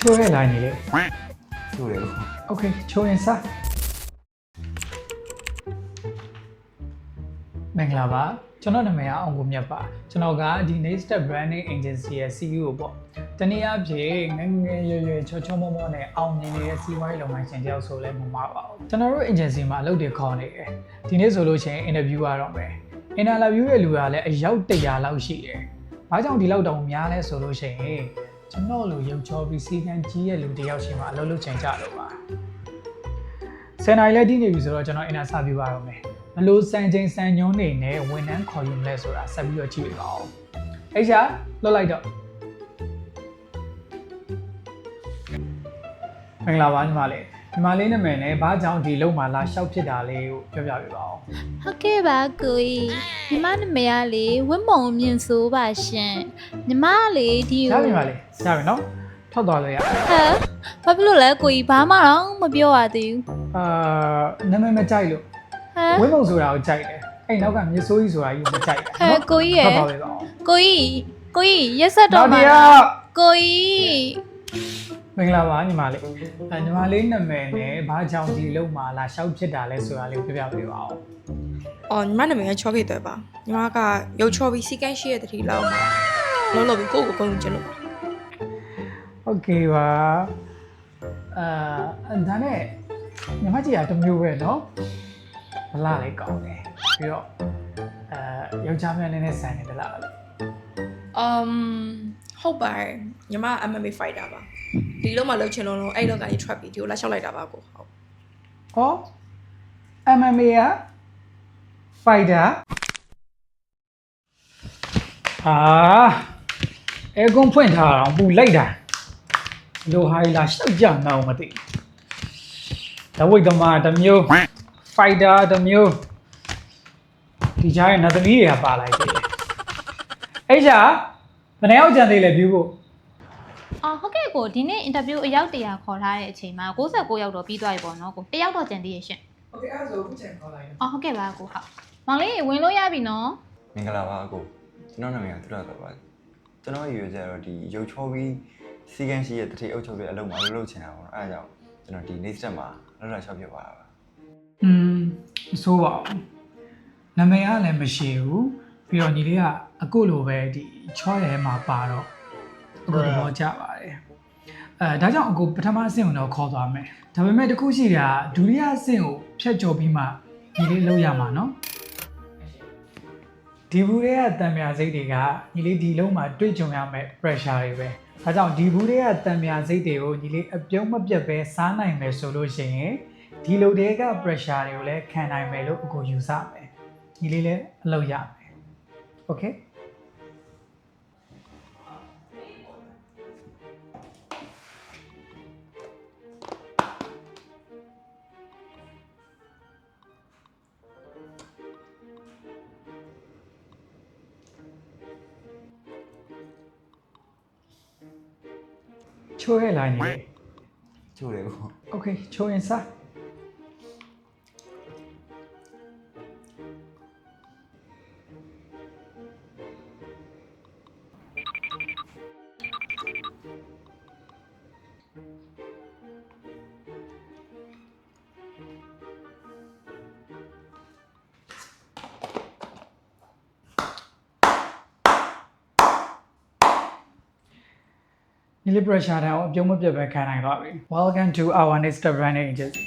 ချိုးရဲ့လိုင်းနေလေ ချိုးတယ်ကို โอเคချိုးရင်စားမင်္ဂလာပါကျွန်တော်နာမည်ကအောင်ကိုမြတ်ပါကျွန်တော်ကဒီ Next Step Branding Agency ရဲ့ CEO ပေါ့တနည်းအားဖြင့်ငယ်ငယ်ရွယ်ရွယ်ချောချောမောမောနဲ့အောင်မြင်နေတဲ့စီးပွားရေးလုပ်ငန်းရှင်တယောက်ဆိုလဲမမှားပါဘူးကျွန်တော်တို့ agency မှာအလုပ်တွေခေါ်နေတယ်ဒီနေ့ဆိုလို့ရှိရင် interview ရတော့မယ် interview ရဲ့လူကလည်းအယောက်100လောက်ရှိတယ်ဘာကြောင့်ဒီလောက်တောင်များလဲဆိုလို့ရှိရင် ကျွန်တော်လိုရုပ်ချောပြီးစီကံကြီးရဲ့လူတစ်ယောက်ရှိမှအလုပ်လုပ်ချင်ကြတော့ပါဆယ်နိုင်လဲတည်နေပြီဆိုတော့ကျွန်တော် inter စပြပါတော့မယ်ဘလို့စံချိန်စံညွှန်းနေနဲ့ဝန်ထမ်းခေါ်ယူမလဲဆိုတာဆက်ပြီးတော့ကြည့်ပြပါဦးအဲ့ရှာလွတ်လိုက်တော့မင်္ဂလာပါညီမလေး ညီမလေးနာမည်နဲ့ဘာကြောင့်ဒီလုံမှာလာလျှောက်ဖြစ်တာလေးကိုပြောပြပေးပါဦးဟုတ်ကဲ့ပါကိုကြီးညီမနာမည်ကလေဝင်းမုံမြင့်ဆိုးပါရှင်ညီမကလေဒီရကိုပြီပါလေရပြီနော်ထွက်သွားလို့ရဟမ်ဘာဖြစ်လို့လဲကိုကြီးဘာမှတော့မပြောရသေးဘူးအာနာမည်မကြိုက်လို့ဟမ်ဝင်းမုံဆိုတာကိုကြိုက်တယ်အဲ့နောက်ကမြစ်ဆိုးကြီးဆိုတာကြီးကိုမကြိုက်ဟဲ့ကိုကြီးရထွက်သွားပေးပါဦးကိုကြီးကိုကြီးရက်ဆက်နောတော့က်မှာတရားကိုကြီးမ င်္ဂလာပါညီမလေးအဲညီမလေးနာမည်နဲ့ဘာကြောင့်ဒီလုံမှာလာလျှောက်ဖြစ်တာလဲဆိုတာလေးကိုပြောပြပေးပါဦး အော်ညီမနာမည်ကချောခေတယ်ပါညီမကရုပ်ချောပြီးစီကန်းရှိရဲ့တတိလောက်မှာလုံးလုံးပြီးကိုယ့်ကိုယ်ကိုယ်ကျင်လို့ပါ โอเคပါအာဒါနဲ့ညီမကြီးကတစ်မျိုးပဲเนาะဗလာလေးကောင်းတယ်ပြီးတော့အဲယောက်ျားများနည်းနည်းဆန်နေဗလားလို့ အမ်ဟုတ်ပါတယ်ညီမ MMA fighter ပါ ဒီလုံးမှာလှုပ်ချင်လုံးလုံးအဲ့လောကနေ trap ပြီးဒီကိုလာလျှောက်လိုက်တာပါကိုဟုတ်ဟော MMA က fighter ဟာအဲကွန်ဖွင့်ထားအောင်ပူလိုက်တာလိုဟာလာရှောက်ကြမအောင်မသိဒဝိတ်သမားတစ်မျိုး fighter တစ်မျိုးဒီကြားရဲ့နတ်သမီးတွေကပါလိုက်သေးတယ်အဲ့ချာဘယ်နှယောက်ကြံသေးလဲ view ဖို့ အော်ဟုတ်ကဲ့ကိုဒီနေ့အင်တာဗျူးအယောက်100ခေါ်ထားတဲ့အချိန်မှာ69ရောက်တော့ပြီးသွားပြီပေါ့နော်ကိုတယောက်တော့ကျန်သေးရဲ့ရှင် โอเคအဲ့ဒါဆိုအခုချိန်ခေါ်လိုက် အော်ဟုတ်ကဲ့ပါကိုဟုတ်မောင်လေးဝင်လို့ရပြီနော် မင်္ဂလာပါအကိုကျွန်တော်နာမည်ကသူရတော့ပါကျွန်တော်ရွေးကြတော့ဒီရုပ်ချောပြီးစီကန်းရှိရဲ့တတိအုပ်ချုပ်တဲ့အလုပ်မှာလုပ်လုပ်ချင်တာပေါ့နော်အဲဒါကြောင့်ကျွန်တော်ဒီ next step မှာလောက်လောက်ရှောက်ပြပါတာပါ อืมမဆိုးပါဘူးနာမည်ကလည်းမရှိဘူးပြီးတော့ညီလေးကအကုလိုပဲဒီချောရဲမှာပါတော့ လို့သဘောကျပါတယ်အဲဒါကြောင့်အကိုပထမအဆင့်ကိုတော့ခေါ်သွားမယ်ဒါပေမဲ့တခုရှိတာဒုတိယအဆင့်ကိုဖြတ်ကျော်ပြီးမှဒီလေးလောက်ရမှာနော်ဒီဘူးတွေကတံမြာစိတ်တွေကညီလေးဒီလုံးမှာတွေ့ကြုံရမယ့် pressure တွေပဲဒါကြောင့်ဒီဘူးတွေကတံမြာစိတ်တွေကိုညီလေးအပြုံးမပြတ်ပဲစားနိုင်မယ်ဆိုလို့ရှိရင်ဒီလိုတွေက pressure တွေကိုလည်းခံနိုင်မယ်လို့အကိုယူဆမယ်ညီလေးလည်းအလုပ်ရမယ် okay ချိုးရဲ့လိုင်းနေလေချိုးတယ်ကို okay ချိုးရင်စား ဒီလေး pressure တောင်အပြုံးမပြတ်ပဲခံနိုင်သွားပြီ welcome to our next step branding agency